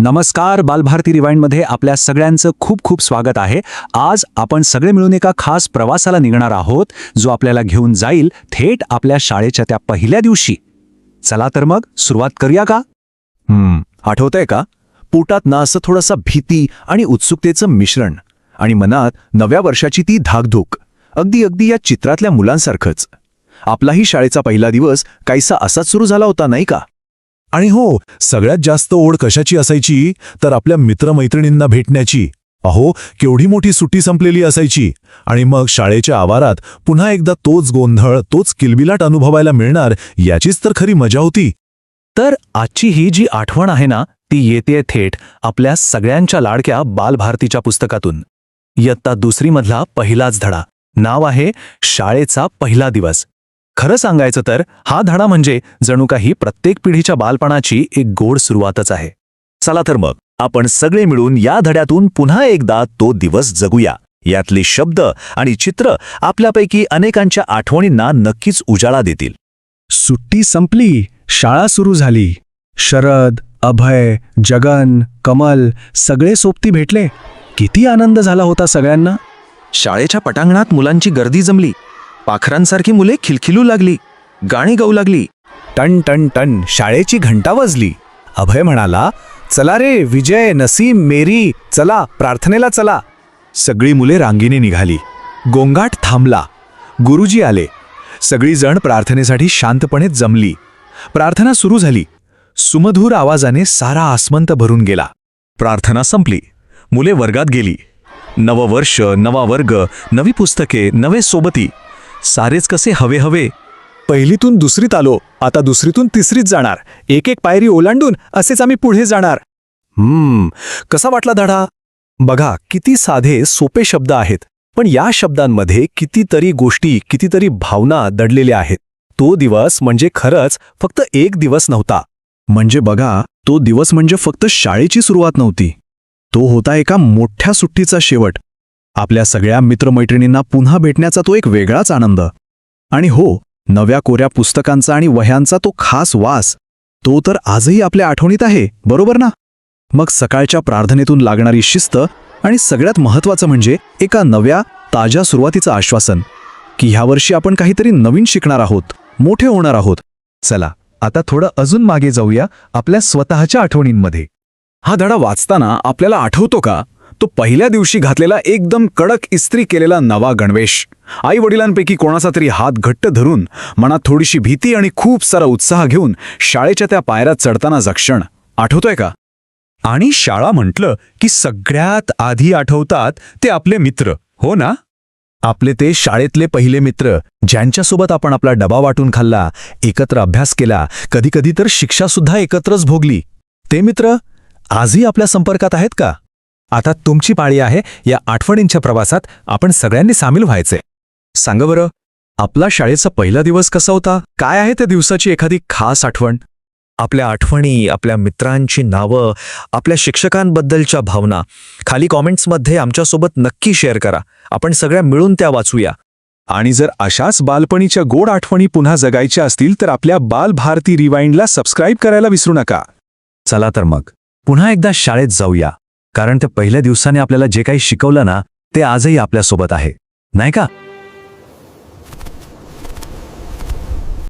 नमस्कार बालभारती रिवाइंडमध्ये आपल्या सगळ्यांचं खूप खूप स्वागत आहे. आज आपण सगळे मिळून एका खास प्रवासाला निघणार आहोत जो आपल्याला घेऊन जाईल थेट आपल्या शाळेच्या त्या पहिल्या दिवशी. चला तर मग सुरुवात करूया का? हम्म आठवतंय का? पोटात ना असं थोडंसं भीती आणि उत्सुकतेचं मिश्रण आणि मनात नव्या वर्षाची ती धाकधूक. अगदी अगदी या चित्रातल्या मुलांसारखंच. आपलाही शाळेचा पहिला दिवस काहीसा असाच सुरू झाला होता नाही का? आणि हो सगळ्यात जास्त ओढ कशाची असायची? तर आपल्या मित्रमैत्रिणींना भेटण्याची. अहो केवढी मोठी सुट्टी संपलेली असायची. आणि मग शाळेच्या आवारात पुन्हा एकदा तोच गोंधळ तोच किलबिलाट अनुभवायला मिळणार याचीच तर खरी मजा होती. तर आजची ही जी आठवण आहे ना ती येते थेट आपल्या सगळ्यांच्या लाडक्या बालभारतीच्या पुस्तकातून. इयत्ता दुसरीमधला पहिलाच धडा. नाव आहे शाळेचा पहिला दिवस. खरं सांगायचं तर हा धडा म्हणजे जणू काही प्रत्येक पिढीच्या बालपणाची एक गोड सुरुवातच आहे. चला तर मग आपण सगळे मिळून या धड्यातून पुन्हा एकदा तो दिवस जगूया. यातले शब्द आणि चित्र आपल्यापैकी अनेकांच्या आठवणींना नक्कीच उजाळा देतील. सुट्टी संपली शाळा सुरू झाली. शरद अभय जगन कमल सगळे सोबती भेटले. किती आनंद झाला होता सगळ्यांना. शाळेच्या पटांगणात मुलांची गर्दी जमली. पाखरांसारखी मुले खिलखिलू लागली गाणी गाऊ लागली. टन टन टन शाळेची घंटा वाजली. अभय म्हणाला चला रे विजय नसीम मेरी चला प्रार्थनेला चला. सगळी मुले रांगीने निघाली. गोंगाट थांबला. गुरुजी आले. सगळी जण प्रार्थनेसाठी शांतपणे जमली. प्रार्थना सुरू झाली. सुमधूर आवाजाने सारा आसमंत भरून गेला. प्रार्थना संपली. मुले वर्गात गेली. नवं वर्ष नवा वर्ग नवी पुस्तके नवे सोबती. सारेच कसे हवे हवे. पहिलीतून दुसरीत आलो आता दुसरीतून तिसरीत जाणार. एक एक पायरी ओलांडून असेच आम्ही पुढे जाणार. हम्म कसा वाटला धडा? बघा किती साधे सोपे शब्द आहेत पण या शब्दांमध्ये कितीतरी गोष्टी कितीतरी भावना दडलेल्या आहेत. तो दिवस म्हणजे खरंच फक्त एक दिवस नव्हता. म्हणजे बघा तो दिवस म्हणजे फक्त शाळेची सुरुवात नव्हती. तो होता एका मोठ्या सुट्टीचा शेवट. आपल्या सगळ्या मित्रमैत्रिणींना पुन्हा भेटण्याचा तो एक वेगळाच आनंद. आणि हो नव्या कोऱ्या पुस्तकांचा आणि वह्यांचा तो खास वास. तो तर आजही आपल्या आठवणीत आहे बरोबर ना? मग सकाळच्या प्रार्थनेतून लागणारी शिस्त आणि सगळ्यात महत्त्वाचं म्हणजे एका नव्या ताज्या सुरुवातीचं आश्वासन. की ह्या वर्षी आपण काहीतरी नवीन शिकणार आहोत मोठे होणार आहोत. चला आता थोडं अजून मागे जाऊया आपल्या स्वतःच्या आठवणींमध्ये. हा धडा वाचताना आपल्याला आठवतो का? तो पहिल्या दिवशी घातलेला एकदम कडक इस्त्री केलेला नवा गणवेश. आई वडिलांपैकी कोणाचा तरी हात घट्ट धरून मनात थोडीशी भीती आणि खूप सारा उत्साह घेऊन शाळेच्या त्या पायऱ्यात चढताना जक्षण आठवतोय का? आणि शाळा म्हटलं की सगळ्यात आधी आठवतात ते आपले मित्र. हो ना? आपले ते शाळेतले पहिले मित्र ज्यांच्यासोबत आपण आपला डबा वाटून खाल्ला एकत्र अभ्यास केला कधीकधी तर शिक्षासुद्धा एकत्रच भोगली. ते मित्र आजही आपल्या संपर्कात आहेत का? आता तुमची पाळी आहे या आठवणींच्या प्रवासात आपण सगळ्यांनी सामील व्हायचे. सांगा बरं आपला शाळेचा पहिला दिवस कसा होता? काय आहे त्या दिवसाची एखादी खास आठवण? आपल्या आठवणी आपल्या मित्रांची नावं आपल्या शिक्षकांबद्दलच्या भावना खाली कॉमेंट्समध्ये आमच्यासोबत नक्की शेअर करा. आपण सगळ्या मिळून त्या वाचूया. आणि जर अशाच बालपणीच्या गोड आठवणी पुन्हा जगायच्या असतील तर आपल्या बाल भारती रिवाइंडला सबस्क्राईब करायला विसरू नका. चला तर मग पुन्हा एकदा शाळेत जाऊया. कारण त्या पहिल्या दिवसाने आपल्याला जे काही शिकवलं ना ते आजही आपल्यासोबत आहे. नाही का?